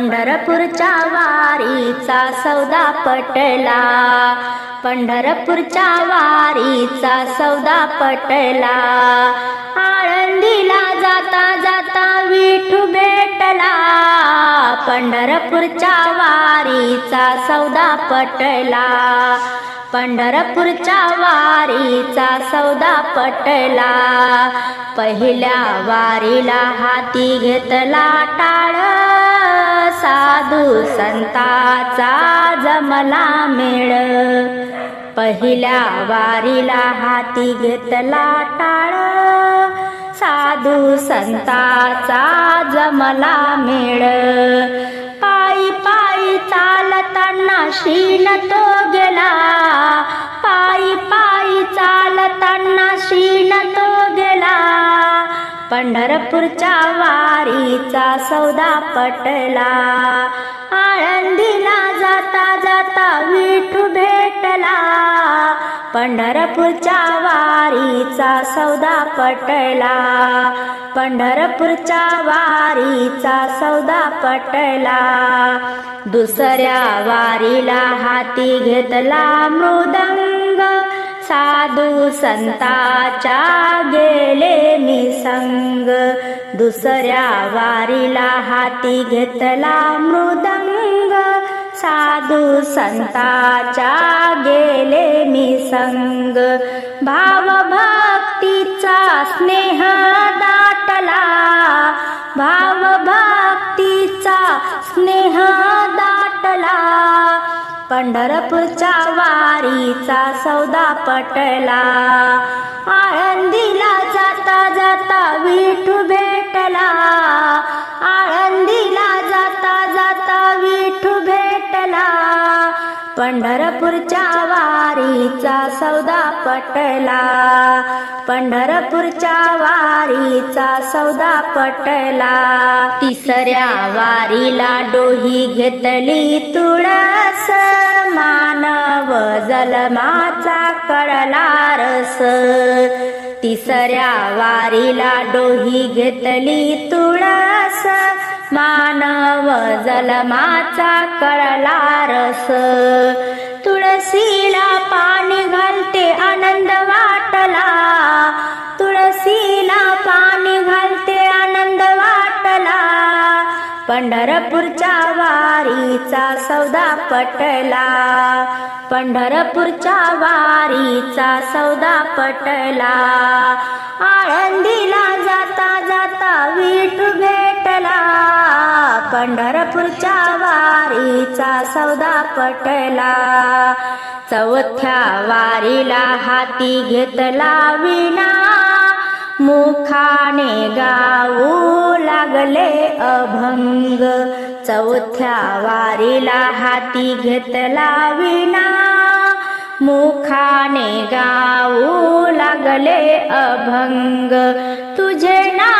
पंढरपूरच्या वारीचा सौदा पटला. पंढरपूरच्या वारीचा सौदा पटला. आळंदीला जाता जाता विठू भेटला. पंढरपूरच्या वारीचा सौदा पटला. पंढरपूरच्या वारीचा सौदा पटला. पहिल्या वारीला हाती घेतला टाळ. साधू संताचा जमला मेळ. पहिल्या वारीला हाती घेतला टाळ. साधू संताचा जमला मेळ. पायी पायी चालताना शीन तो गेला. पायी पायी चालताना शीन पंढरपूरच्या वारीचा सौदा पटला. आळंदीला जाता जाता विठू भेटला. पंढरपूरच्या वारीचा सौदा पटला. पंढरपूरच्या वारीचा सौदा पटला. दुसऱ्या वारीला हाती घेतला मृदंग साधू संताच्या गेले मी संग. दुसऱ्या वारीला हाती घेतला मृदंग. साधू संताच्या गेले मी संग. भावभक्तीचा स्नेह दाटला. भावभक्तीचा स्नेह दाटला. पंढरपूरच्या वारीचा सौदा पटला. आळंदीला जाता जाता विठू भेटला. आळंदीला जाता जाता विठू भेटला. पंढरपूरच्या वारीचा सौदा पटला. पंढरपूरच्या वारीचा सौदा पटला. तिसऱ्या वारीला डोही घेतली तुळस. मानव जलमाचा कळला रस. तिसऱ्या वारीला डोही घेतली तुळस. मानव जलमाचा कळला रस. तुळसीला पाणी घालते आनंद वाटला. तुळसीला पाणी घालते आनंद वाटला. पंढरपूरच्या वारीचा सौदा पटला. पंढरपूरच्या वारीचा सौदा पटला. आळंदीला जाता जाता विठू भेटला. पंढरपूरच्या वारीचा सौदा पटला. चौथ्या वारीला हाती घेतला विना मुखाने गाऊ लागले अभंग. चौथ्या वारीला हाती घेतला विना मुखाने गाऊ लागले अभंग. तुझे ना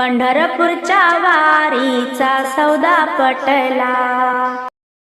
पंढरपूरच्या वारीचा सौदा पटला.